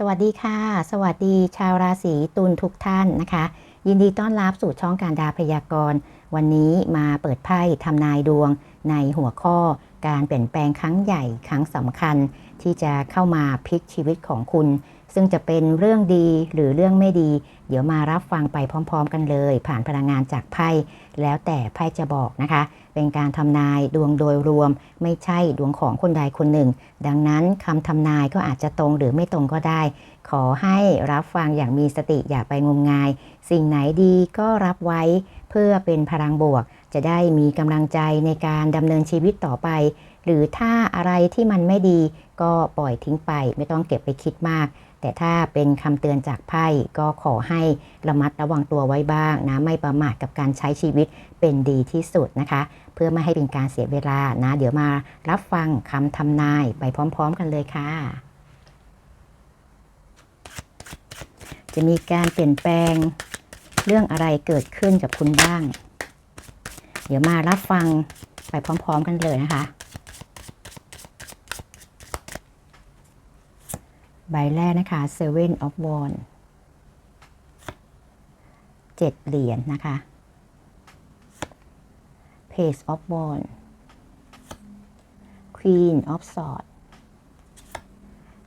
สวัสดีค่ะ สวัสดีชาวราศีตุลทุกท่านนะคะ ยินดีต้อนรับสู่ช่องการดาพยากรณ์ วันนี้มาเปิดไพ่ทำนายดวงในหัวข้อ การเปลี่ยนแปลงครั้งใหญ่ครั้งสำคัญ ที่จะเข้ามาพลิกชีวิตของคุณ ซึ่งจะเป็นเรื่องดีหรือเรื่องไม่ดี เดี๋ยวมารับฟังไปพร้อม ๆ กันเลย ผ่านพลังงานจากไพ่แล้วแต่ไพ่จะบอกนะคะ เป็นการทำนายดวงโดยรวม ไม่ใช่ดวงของคนใดคนหนึ่ง ดังนั้นคำทำนายก็อาจจะตรงหรือไม่ตรงก็ได้ ขอให้รับฟังอย่างมีสติอย่าไปงมงาย สิ่งไหนดีก็รับไว้เพื่อเป็นพลังบวก จะได้มีกำลังใจในการดำเนินชีวิตต่อไป หรือถ้าอะไรที่มันไม่ดีก็ปล่อยทิ้งไป ไม่ต้องเก็บไปคิดมาก แต่ถ้าเป็นคำเตือนจากไพ่ก็ขอให้ระมัดระวังตัวไว้บ้างนะไม่ประมาทกับการใช้ชีวิตเป็นดีที่สุดนะคะ เพื่อไม่ให้เป็นการเสียเวลานะ เดี๋ยวมารับฟังคำทำนายไปพร้อม ๆ กันเลยค่ะจะมีการเปลี่ยนแปลงเรื่องอะไรเกิดขึ้นกับคุณบ้าง เดี๋ยวมารับฟังไปพร้อม ๆ กันเลยนะคะ ใบแรกนะคะ Seven of Wands เจ็ดเหรียญนนะคะ Page of Wands Queen of Swords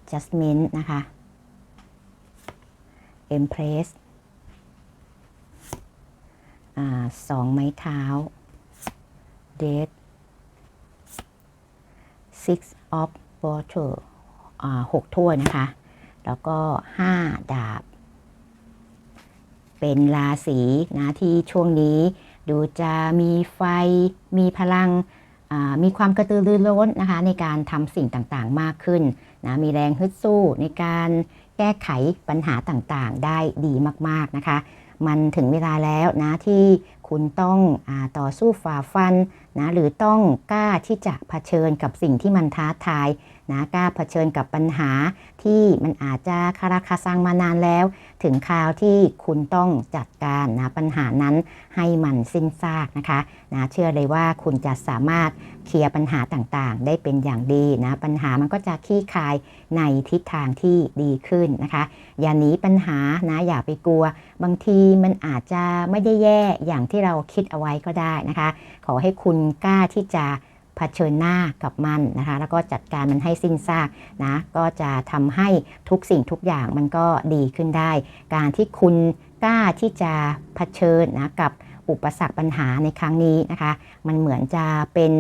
Judgment นะคะ Empress อ่าสองไม้เท้า Death Six of Bottle อ่าหกถ้วยนะคะ แล้วก็ห้าดาบ เป็นราศีนะที่ช่วงนี้ ดูจะมีไฟมีพลังมีความกระตือรือร้นนะคะ ในการทำสิ่งต่างๆมากขึ้นนะมีแรงฮึดสู้ในการแก้ไขปัญหาต่างๆ ได้ดีมากๆนะคะ มันถึงเวลาแล้วนะที่คุณต้องอต่อสู้ฝ่าฟันนะหรือต้องกล้าที่จะะเผชิญกับสิ่งที่มันท้าทาย นะกล้าเผชิญกับปัญหาที่มันอาจจะคาราคาซังมานานแล้ว ถึงคราวที่คุณต้องจัดการนะปัญหานั้นให้มันสิ้นซากนะคะนะเชื่อเลยว่าคุณจะสามารถเคลียร์ปัญหาต่างๆ ได้เป็นอย่างดีนะปัญหามันก็จะคลี่คลายในทิศทางที่ดีขึ้นนะคะ อย่าหนีปัญหานะอย่าไปกลัว บางทีมันอาจจะไม่ได้แย่อย่างที่เราคิดเอาไว้ก็ได้นะคะ ขอให้คุณกล้าที่จะ เผชิญหน้ากับมันนะคะ แล้วก็จัดการมันให้สิ้นซากนะก็จะทำให้ทุกสิ่งทุกอย่างมันก็ดีขึ้นได้ การที่คุณกล้าที่จะเผชิญนะกับอุปสรรคปัญหาในครั้งนี้นะคะ มันเหมือนจะเป็น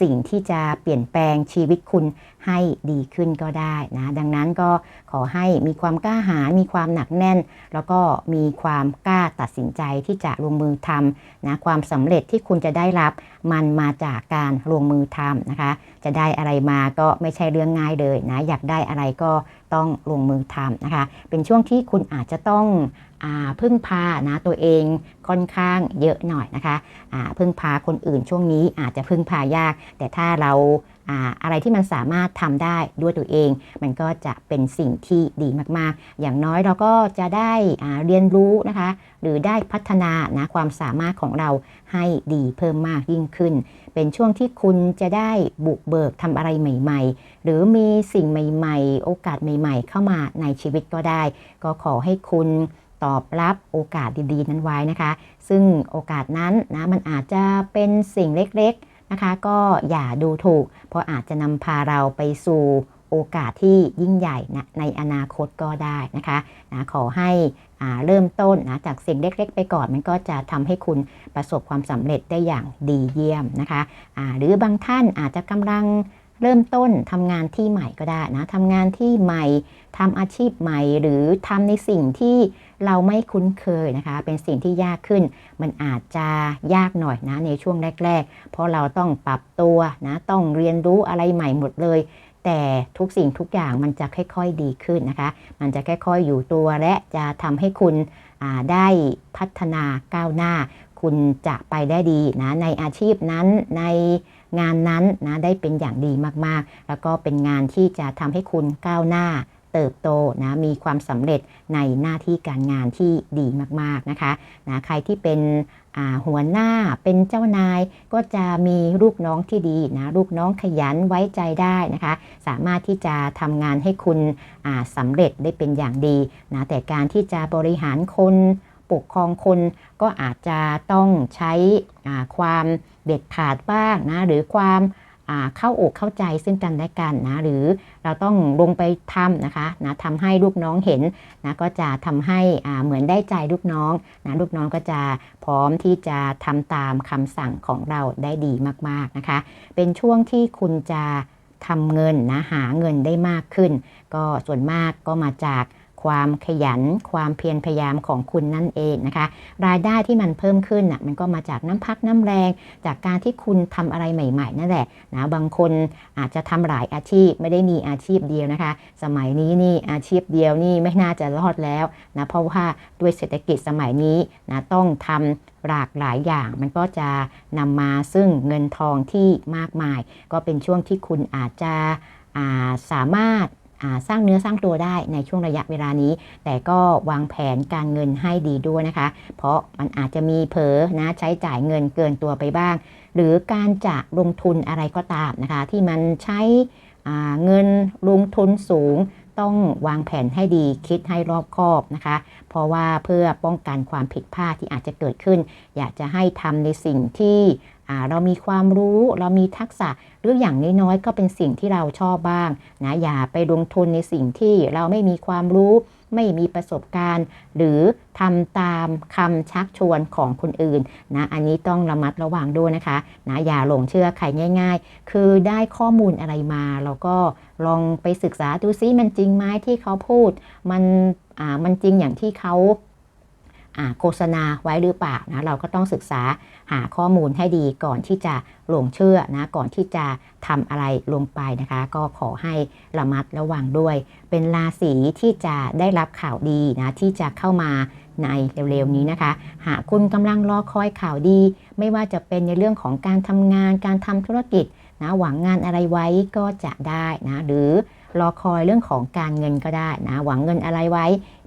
สิ่งที่จะเปลี่ยนแปลงชีวิตคุณให้ดีขึ้นก็ได้นะ ดังนั้นก็ขอให้มีความกล้าหาญมีความหนักแน่น แล้วก็มีความกล้าตัดสินใจที่จะลงมือทำนะความสำเร็จที่คุณจะได้รับมันมาจากการลงมือทำนะคะ จะได้อะไรมาก็ไม่ใช่เรื่องง่ายเลยนะอยากได้อะไรก็ต้องลงมือทำนะคะ เป็นช่วงที่คุณอาจจะต้องพึ่งพานะตัวเองค่อนข้างเยอะหน่อยนะคะพึ่งพาคนอื่นช่วงนี้อาจจะพึ่งพายากแต่ถ้าเราอะไรที่มันสามารถทำได้ด้วยตัวเอง มันก็จะเป็นสิ่งที่ดีมากๆ อย่างน้อยเราก็จะได้เรียนรู้นะคะ หรือได้พัฒนานะความสามารถของเราให้ดีเพิ่มมากยิ่งขึ้น เป็นช่วงที่คุณจะได้บุกเบิกทำอะไรใหม่ ๆ หรือมีสิ่งใหม่ ๆ โอกาสใหม่ ๆ เข้ามาในชีวิตก็ได้ ก็ขอให้คุณตอบรับโอกาสดีๆ นั้นไว้นะคะ ซึ่งโอกาสนั้นนะมันอาจจะเป็นสิ่งเล็กๆ นะคะ ก็อย่าดูถูก เพราะอาจจะนำพาเราไปสู่โอกาสที่ยิ่งใหญ่นะในอนาคตก็ได้นะคะนะขอให้เริ่มต้นนะจากสิ่งเล็ก ๆ ไปก่อนมันก็จะทำให้คุณประสบความสำเร็จได้อย่างดีเยี่ยมนะคะะหรือบางท่านอาจจะกำลัง เริ่มต้นทำงานที่ใหม่ก็ได้นะทำงานที่ใหม่ทำอาชีพใหม่ หรือทำในสิ่งที่เราไม่คุ้นเคยนะคะ เป็นสิ่งที่ยากขึ้น มันอาจจะยากหน่อยนะในช่วงแรก ๆ เพราะเราต้องปรับตัวนะต้องเรียนรู้อะไรใหม่หมดเลย แต่ทุกสิ่งทุกอย่างมันจะค่อยๆดีขึ้นนะคะ มันจะค่อย ๆ อยู่ตัวและจะทำให้คุณได้พัฒนาก้าวหน้า คุณจะไปได้ดีนะในอาชีพนั้นใน งานนั้นนะได้เป็นอย่างดีมากๆ แล้วก็เป็นงานที่จะทำให้คุณก้าวหน้าเติบโตนะมีความสำเร็จในหน้าที่การงานที่ดีมากๆนะคะนะใครที่เป็นหัวหน้าเป็นเจ้านายก็จะมีลูกน้องที่ดีนะลูกน้องขยันไว้ใจได้นะคะ สามารถที่จะทำงานให้คุณอ่าสำเร็จได้เป็นอย่างดีนะแต่การที่จะบริหารคนปกครองคนก็อาจจะต้องใช้ความ เด็ดขาดบ้างนะหรือความเข้าอกเข้าใจซึ่งกันและกันนะหรือเราต้องลงไปทำนะคะนะทำให้ลูกน้องเห็นนะก็จะทำให้เหมือนได้ใจลูกน้องนะลูกน้องก็จะพร้อมที่จะทำตามคำสั่งของเราได้ดีมากๆนะคะ เป็นช่วงที่คุณจะทำเงินนะหาเงินได้มากขึ้น ก็ส่วนมากก็มาจาก ความขยัน ความเพียรพยายามของคุณนั่นเองนะคะ รายได้ที่มันเพิ่มขึ้นน่ะมันก็มาจากน้ำพักน้ำแรง จากการที่คุณทำอะไรใหม่ ๆ นั่นแหละนะบางคนอาจจะทำหลายอาชีพไม่ได้มีอาชีพเดียวนะคะ สมัยนี้นี่อาชีพเดียวนี่ไม่น่าจะรอดแล้วนะเพราะว่าด้วยเศรษฐกิจสมัยนี้นะต้องทำหลากหลายอย่างมันก็จะนำมาซึ่งเงินทองที่มากมาย ก็เป็นช่วงที่คุณอาจจะาสามารถ สร้างเนื้อสร้างตัวได้ในช่วงระยะเวลานี้ แต่ก็วางแผนการเงินให้ดีด้วยนะคะ เพราะมันอาจจะมีเผลอนะใช้จ่ายเงินเกินตัวไปบ้าง หรือการจะลงทุนอะไรก็ตามนะคะ ที่มันใช้เงินลงทุนสูงต้องวางแผนให้ดีคิดให้รอบคอบนะคะ เพราะว่าเพื่อป้องกันความผิดพลาดที่อาจจะเกิดขึ้น อยากจะให้ทำในสิ่งที่ เรามีความรู้เรามีทักษะหรืออย่างน้อยๆก็เป็นสิ่งที่เราชอบบ้างนะอย่าไปลงทุนในสิ่งที่เราไม่มีความรู้ ไม่มีประสบการณ์ หรือทำตามคำชักชวนของคนอื่นนะอันนี้ต้องระมัดระวังด้วยนะคะนะอย่าหลงเชื่อใครง่าย ๆ คือได้ข้อมูลอะไรมาเราก็ลองไปศึกษาดูซิมันจริงไหมที่เขาพูด มันอ่ามันจริงอย่างที่เขา โฆษณาไว้หรือเปล่านะเราก็ต้องศึกษาหาข้อมูลให้ดีก่อนที่จะหลงเชื่อนะก่อนที่จะทำอะไรลงไปนะคะ ก็ขอให้ระมัดระวังด้วย เป็นราศีที่จะได้รับข่าวดีนะที่จะเข้ามาในเร็วๆนี้นะคะ หากคุณกำลังรอคอยข่าวดี ไม่ว่าจะเป็นในเรื่องของการทำงานการทำธุรกิจนะหวังงานอะไรไว้ก็จะได้นะหรือ รอคอยเรื่องของการเงินก็ได้นะหวังเงินอะไรไว้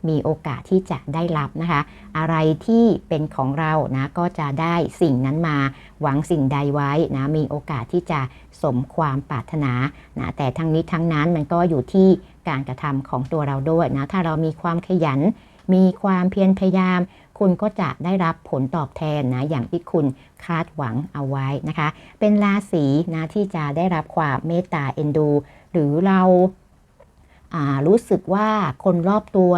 มีโอกาสที่จะได้รับนะคะ อะไรที่เป็นของเรานะก็จะได้สิ่งนั้นมา หวังสิ่งใดไว้นะมีโอกาสที่จะสมความปรารถนานะแต่ทั้งนี้ทั้งนั้นมันก็อยู่ที่การกระทำของตัวเราด้วยนะถ้าเรามีความขยัน มีความเพียรพยายามคุณก็จะได้รับผลตอบแทนนะอย่างที่คุณคาดหวังเอาไว้นะคะ เป็นราศีนะที่จะได้รับความเมตตาเอ็นดู หรือเราารู้สึกว่าคนรอบตัว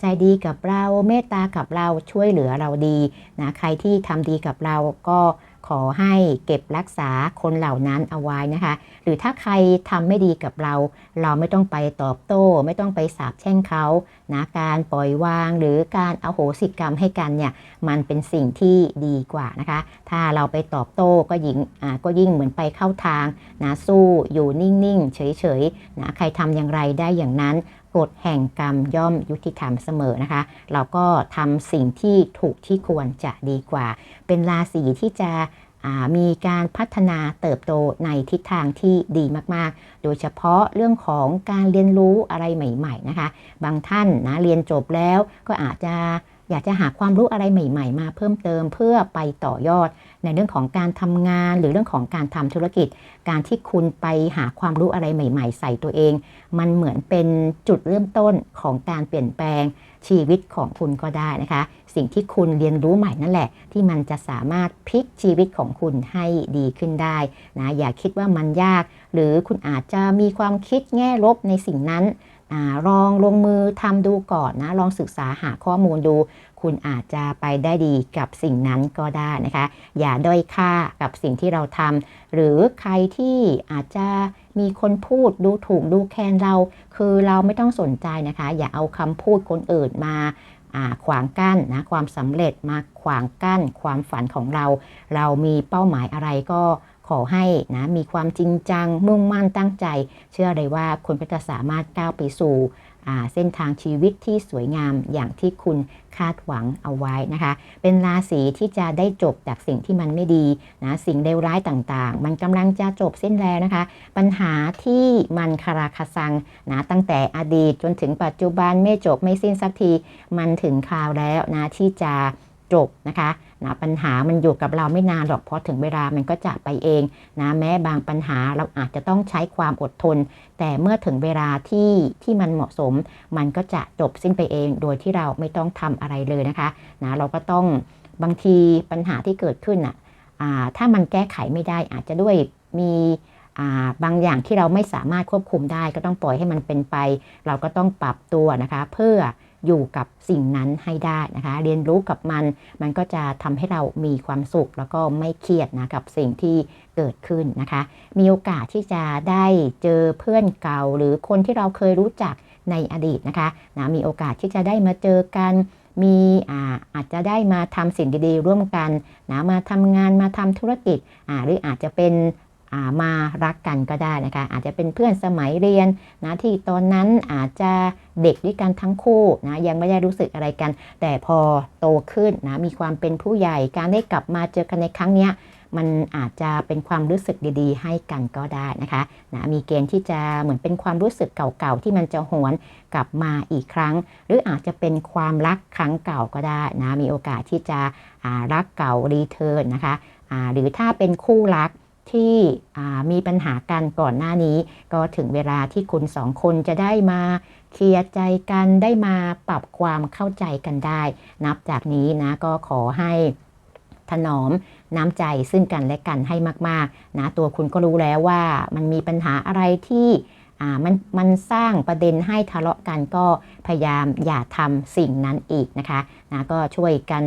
ใจดีกับเราเมตตากับเราช่วยเหลือเราดีนะใครที่ทำดีกับเราก็ ขอให้เก็บรักษาคนเหล่านั้นเอาไว้นะคะ หรือถ้าใครทำไม่ดีกับเรา เราไม่ต้องไปตอบโต้ ไม่ต้องไปสาบแช่งเขานะการปล่อยวาง หรือการเอาโหสิกรรมให้กันเนี่ยมันเป็นสิ่งที่ดีกว่านะคะ ถ้าเราไปตอบโต้ก็ยิ่งอ่าก็ยิ่งเหมือนไปเข้าทางนะสู้อยู่นิ่งๆเฉยๆนะใครทำอย่างไรได้อย่างนั้น กฎแห่งกรรมย่อมยุติธรรมเสมอนะคะ เราก็ทำสิ่งที่ถูกที่ควรจะดีกว่า เป็นราศีที่จะมีการพัฒนาเติบโตในทิศทางที่ดีมาก ๆ โดยเฉพาะเรื่องของการเรียนรู้อะไรใหม่ ๆ นะคะ บางท่านนะเรียนจบแล้วก็อาจจะ อยากจะหาความรู้อะไรใหม่ ๆ มาเพิ่มเติมเพื่อไปต่อยอด ในเรื่องของการทำงานหรือเรื่องของการทำธุรกิจ การที่คุณไปหาความรู้อะไรใหม่ ๆ ใส่ตัวเอง มันเหมือนเป็นจุดเริ่มต้นของการเปลี่ยนแปลงชีวิตของคุณก็ได้นะคะ สิ่งที่คุณเรียนรู้ใหม่นั่นแหละ ที่มันจะสามารถพลิกชีวิตของคุณให้ดีขึ้นได้นะอย่าคิดว่ามันยาก หรือคุณอาจจะมีความคิดแง่ลบในสิ่งนั้น ลองลงมือทำดูก่อนนะ ลองศึกษาหาข้อมูลดู คุณอาจจะไปได้ดีกับสิ่งนั้นก็ได้นะคะ อย่าด้อยค่ากับสิ่งที่เราทำหรือใครที่อาจจะมีคนพูดดูถูกดูแคลนเรา คือเราไม่ต้องสนใจนะคะ อย่าเอาคำพูดคนอื่นมาอ่าขวางกั้นนะความสำเร็จมาขวางกั้นความฝันของเรา เรามีเป้าหมายอะไรก็ ขอให้นะมีความจริงจัง มุ่งมั่นตั้งใจ เชื่อเลยว่าคุณก็จะสามารถก้าวไปสู่เส้นทางชีวิตที่สวยงามอย่างที่คุณคาดหวังเอาไว้นะคะ เป็นราศีที่จะได้จบจากสิ่งที่มันไม่ดีนะสิ่งเลวร้ายต่างๆ มันกำลังจะจบสิ้นแล้วนะคะ ปัญหาที่มันคาราคาซังนะตั้งแต่อดีตจนถึงปัจจุบันไม่จบไม่สิ้นสักที มันถึงคราวแล้วนะที่จะจบนะคะนะปัญหามันอยู่กับเราไม่นานหรอกพอถึงเวลามันก็จะไปเองนะแม้บางปัญหาเราอาจจะต้องใช้ความอดทน แต่เมื่อถึงเวลาที่ที่มันเหมาะสม มันก็จะจบสิ้นไปเอง โดยที่เราไม่ต้องทำอะไรเลยนะคะนะเราก็ต้องบางทีปัญหาที่เกิดขึ้นอะถ้ามันแก้ไขไม่ได้อาจจะด้วยมีบางอย่างที่เราไม่สามารถควบคุมได้ ก็ต้องปล่อยให้มันเป็นไป เราก็ต้องปรับตัวนะคะ เพื่อ อยู่กับสิ่งนั้นให้ได้นะคะ เรียนรู้กับมัน มันก็จะทำให้เรามีความสุข แล้วก็ไม่เครียดนะกับสิ่งที่เกิดขึ้นนะคะ มีโอกาสที่จะได้เจอเพื่อนเก่า หรือคนที่เราเคยรู้จักในอดีตนะคะนะมีโอกาสที่จะได้มาเจอกันมีอาอาจจะได้มาทำสิ่งดีๆ ร่วมกันนะมาทำงานมาทำธุรกิจหรืออาจจะเป็น มารักกันก็ได้นะคะ อาจจะเป็นเพื่อนสมัยเรียนนะที่ตอนนั้นอาจจะเด็กด้วยกันทั้งคู่นะยังไม่ได้รู้สึกอะไรกัน แต่พอโตขึ้นนะมีความเป็นผู้ใหญ่การได้กลับมาเจอกันในครั้งนี้มันอาจจะเป็นความรู้สึกดีๆ ให้กันก็ได้นะคะนะมีเกณฑ์ที่จะเหมือนเป็นความรู้สึกเก่าๆ ที่มันจะหวนกลับมาอีกครั้ง หรืออาจจะเป็นความรักครั้งเก่าก็ได้นะมีโอกาสที่จะรักเก่ารีเทิร์นนะคะหรือถ้าเป็นคู่รัก ที่มีปัญหากันก่อนหน้านี้ ก็ถึงเวลาที่คุณสองคนจะได้มาเคลียร์ใจกันได้มาปรับความเข้าใจกันได้ นับจากนี้นะก็ขอให้ถนอมน้ำใจซึ่งกันและกันให้มาก ๆ นะตัวคุณก็รู้แล้วว่ามันมีปัญหาอะไรที่ มันมันสร้างประเด็นให้ทะเลาะกันก็พยายามอย่าทำสิ่งนั้นอีกนะคะนะก็ช่วยกัน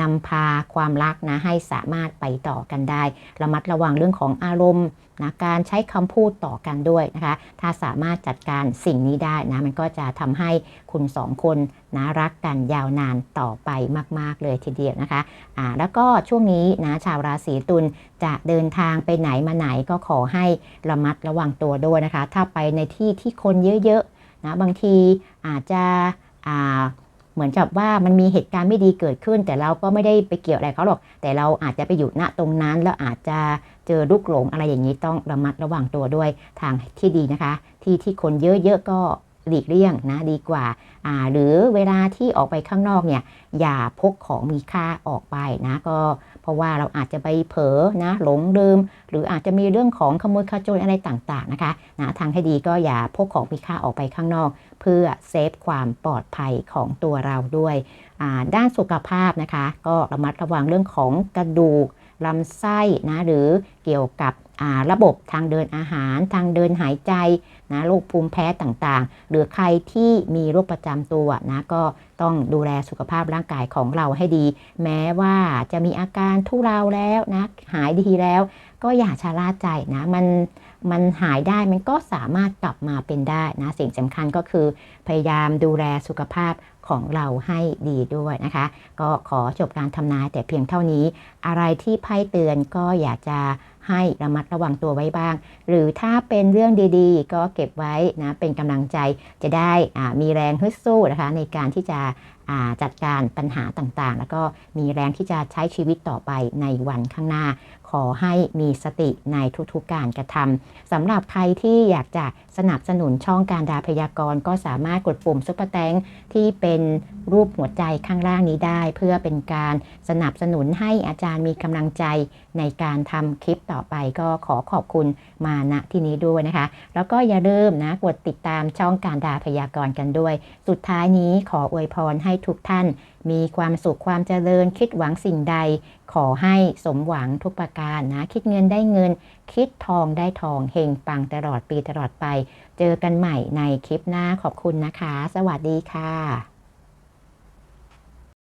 นำพาความรักนะให้สามารถไปต่อกันได้ ระมัดระวังเรื่องของอารมณ์ นะการใช้คำพูดต่อกันด้วยนะคะถ้าสามารถจัดการสิ่งนี้ได้นะมันก็จะทำให้คุณสองคนนะรักกันยาวนานต่อไปมาก ๆ เลยทีเดียวนะคะอ่าแล้วก็ช่วงนี้นะชาวราศีตุลจะเดินทางไปไหนมาไหนก็ขอให้ระมัดระวังตัวด้วยนะคะ ถ้าไปในที่ที่คนเยอะๆนะบางทีอาจจะอ่าเหมือนกับว่ามันมีเหตุการณ์ไม่ดีเกิดขึ้น แต่เราก็ไม่ได้ไปเกี่ยวอะไรเขาหรอก แต่เราอาจจะไปอยู่ณตรงนั้นแล้วอาจจะ เจอลูกหลงอะไรอย่างนี้ต้องระมัดระวังตัวด้วยทางที่ดีนะคะ ที่ที่คนเยอะๆก็หลีกเลี่ยงนะดีกว่าอ่า หรือเวลาที่ออกไปข้างนอกเนี่ยอย่าพกของมีค่าออกไปนะก็เพราะว่าเราอาจจะไปเผลอนะหลงลืม หรืออาจจะมีเรื่องของขโมยขโจรอะไรต่างๆนะคะนะทางให้ดีก็อย่าพกของมีค่าออกไปข้างนอก เพื่อเซฟความปลอดภัยของตัวเราด้วย ด้านสุขภาพนะคะ ก็ระมัดระวังเรื่องของกระดูก ลำไส้นะหรือเกี่ยวกับระบบทางเดินอาหาร ทางเดินหายใจนะโรคภูมิแพ้ต่างๆ หรือใครที่มีโรคประจำตัวนะก็ต้องดูแลสุขภาพร่างกายของเราให้ดี แม้ว่าจะมีอาการทุเลาแล้วนะหายดีแล้ว ก็อย่าชะล่าใจนะมันมันหายได้มันก็สามารถกลับมาเป็นได้นะสิ่งสำคัญก็คือพยายามดูแลสุขภาพ ของเราให้ดีด้วยนะคะ ก็ขอจบการทำนายแต่เพียงเท่านี้ อะไรที่ไพ่เตือนก็อยากจะให้ระมัดระวังตัวไว้บ้าง หรือถ้าเป็นเรื่องดีๆ ก็เก็บไว้นะเป็นกำลังใจจะได้มีแรงฮึดสู้นะคะในการที่จะจัดการปัญหาต่างๆ แล้วก็มีแรงที่จะใช้ชีวิตต่อไปในวันข้างหน้า ขอให้มีสติในทุกๆการกระทำสำหรับใครที่อยากจะ สนับสนุนช่องการดาพยากรณ์ก็สามารถกดปุ่มซุปเปอร์แตงที่เป็นรูปหัวใจข้างล่างนี้ได้ เพื่อเป็นการสนับสนุนให้อาจารย์มีกำลังใจในการทำคลิปต่อไปก็ขอขอบคุณมาณที่นี้ด้วยนะคะ แล้วก็อย่าลืมนะกดติดตามช่องการดาพยากรณ์กันด้วย สุดท้ายนี้ขออวยพรให้ทุกท่าน มีความสุขความเจริญคิดหวังสิ่งใด ขอให้สมหวังทุกประการนะคิดเงินได้เงิน คิดทองได้ทองเฮงปังตลอดปีตลอดไป เจอกันใหม่ในคลิปหน้าขอบคุณนะคะ สวัสดีค่ะ